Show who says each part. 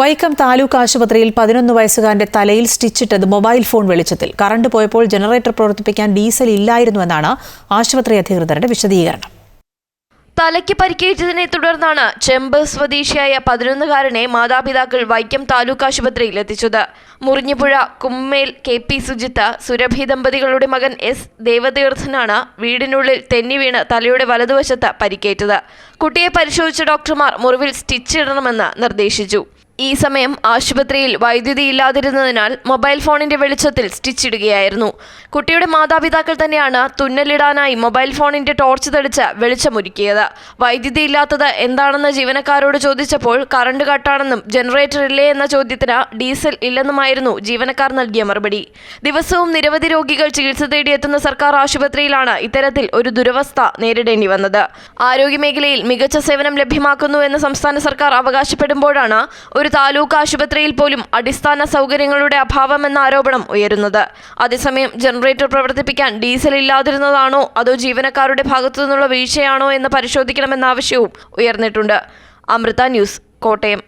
Speaker 1: വൈക്കം താലൂക്ക് ആശുപത്രിയിൽ പതിനൊന്ന് വയസ്സുകാരന്റെ തലയിൽ സ്റ്റിച്ചിട്ടത് മൊബൈൽ ഫോൺ വെളിച്ചത്തിൽ. കറണ്ട് പോയപ്പോൾ ജനറേറ്റർ പ്രവർത്തിപ്പിക്കാൻ ഡീസൽ ഇല്ലായിരുന്നുവെന്നാണ് ആശുപത്രി അധികൃതരുടെ വിശദീകരണം.
Speaker 2: തലയ്ക്ക് പരിക്കേറ്റതിനെ തുടർന്നാണ് ചെമ്പ് സ്വദേശിയായ പതിനൊന്നുകാരനെ മാതാപിതാക്കൾ വൈക്കം താലൂക്ക് ആശുപത്രിയിൽ എത്തിച്ചത്. മുറിഞ്ഞിപ്പുഴ കുമ്മേൽ കെ പി സുജിത്ത് സുരഭി ദമ്പതികളുടെ മകൻ എസ് ദേവതീർത്ഥനാണ് വീടിനുള്ളിൽ തെന്നി വീണ് തലയുടെ വലതുവശത്ത് പരിക്കേറ്റത്. കുട്ടിയെ പരിശോധിച്ച ഡോക്ടർമാർ മുറിവിൽ സ്റ്റിച്ച് ഇടണമെന്ന് നിർദ്ദേശിച്ചു. ഈ സമയം ആശുപത്രിയിൽ വൈദ്യുതി ഇല്ലാതിരുന്നതിനാൽ മൊബൈൽ ഫോണിന്റെ വെളിച്ചത്തിൽ സ്റ്റിച്ചിടുകയായിരുന്നു. കുട്ടിയുടെ മാതാപിതാക്കൾ തന്നെയാണ് തുന്നലിടാനായി മൊബൈൽ ഫോണിന്റെ ടോർച്ച് തെളിച്ച് വെളിച്ചമൊരുക്കിയത്. വൈദ്യുതി ഇല്ലാത്തത് എന്താണെന്ന് ജീവനക്കാരോട് ചോദിച്ചപ്പോൾ കറണ്ട് കട്ടാണെന്നും ജനറേറ്റർ ഇല്ലേ എന്ന ചോദ്യത്തിന് ഡീസൽ ഇല്ലെന്നുമായിരുന്നു ജീവനക്കാർ നൽകിയ മറുപടി. ദിവസവും നിരവധി രോഗികൾ ചികിത്സ തേടിയെത്തുന്ന സർക്കാർ ആശുപത്രിയിലാണ് ഇത്തരത്തിൽ ഒരു ദുരവസ്ഥ നേരിടേണ്ടി വന്നത്. ആരോഗ്യമേഖലയിൽ മികച്ച സേവനം ലഭ്യമാക്കുന്നു എന്ന് സംസ്ഥാന സർക്കാർ അവകാശപ്പെടുമ്പോഴാണ് ഒരു താലൂക്ക് ആശുപത്രിയിൽ പോലും അടിസ്ഥാന സൗകര്യങ്ങളുടെ അഭാവമെന്ന ആരോപണം ഉയരുന്നത്. അതേസമയം ജനറേറ്റർ പ്രവർത്തിപ്പിക്കാൻ ഡീസൽ ഇല്ലാതിരുന്നതാണോ? അതോ ജീവനക്കാരുടെ ഭാഗത്തു നിന്നുള്ള വീഴ്ചയാണോ എന്ന് പരിശോധിക്കണമെന്ന ആവശ്യവും ഉയർന്നിട്ടുണ്ട്. അമൃത ന്യൂസ് കോട്ടയം.